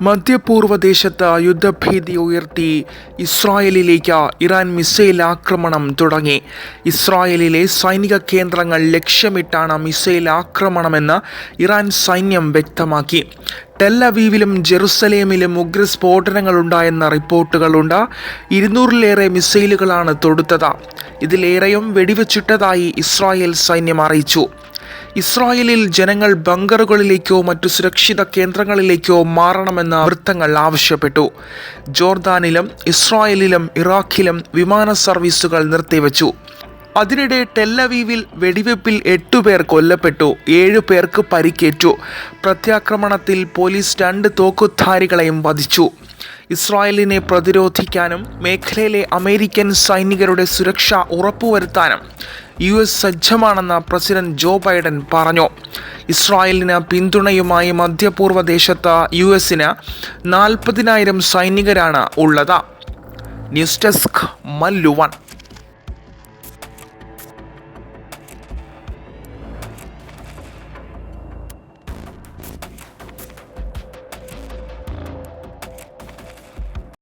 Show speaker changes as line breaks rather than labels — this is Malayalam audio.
മധ്യപൂർവ ദേശത്ത് യുദ്ധഭീതി ഉയർത്തി ഇസ്രായേലിലേക്ക് ഇറാൻ മിസൈൽ ആക്രമണം തുടങ്ങി. ഇസ്രായേലിലെ സൈനിക കേന്ദ്രങ്ങൾ ലക്ഷ്യമിട്ടാണ് മിസൈൽ ആക്രമണമെന്ന് ഇറാൻ സൈന്യം വ്യക്തമാക്കി. ടെല്ലവീവിലും ജെറുസലേമിലും ഉഗ്രസ്ഫോടനങ്ങളുണ്ടായെന്ന റിപ്പോർട്ടുകളുണ്ട്. ഇരുന്നൂറിലേറെ മിസൈലുകളാണ് തൊടുത്തത്. ഇതിലേറെയും വെടിവെച്ചിട്ടതായി ഇസ്രായേൽ സൈന്യം അറിയിച്ചു. ഇസ്രായേലിൽ ജനങ്ങൾ ബങ്കറുകളിലേക്കോ മറ്റു സുരക്ഷിത കേന്ദ്രങ്ങളിലേക്കോ മാറണമെന്ന വൃത്തങ്ങൾ ആവശ്യപ്പെട്ടു. ജോർദാനിലും ഇസ്രായേലിലും ഇറാഖിലും വിമാന സർവീസുകൾ നിർത്തിവെച്ചു. അതിനിടെ ടെല്ലവീവിൽ വെടിവെപ്പിൽ എട്ടുപേർ കൊല്ലപ്പെട്ടു ഏഴു പേർക്ക് പരിക്കേറ്റു. പ്രത്യാക്രമണത്തിൽ പോലീസ് രണ്ട് തോക്കുധാരികളെയും വധിച്ചു. ഇസ്രായേലിനെ പ്രതിരോധിക്കാനും മേഖലയിലെ അമേരിക്കൻ സൈനികരുടെ സുരക്ഷ ഉറപ്പുവരുത്താനും യു എസ് സജ്ജമാണെന്ന് പ്രസിഡന്റ് ജോ ബൈഡൻ പറഞ്ഞു. ഇസ്രായേലിന് പിന്തുണയുമായി മധ്യപൂർവ ദേശത്ത് യു എസിന് നാൽപ്പതിനായിരം സൈനികരാണ് ഉള്ളത്. News desk മല്ലുവൺ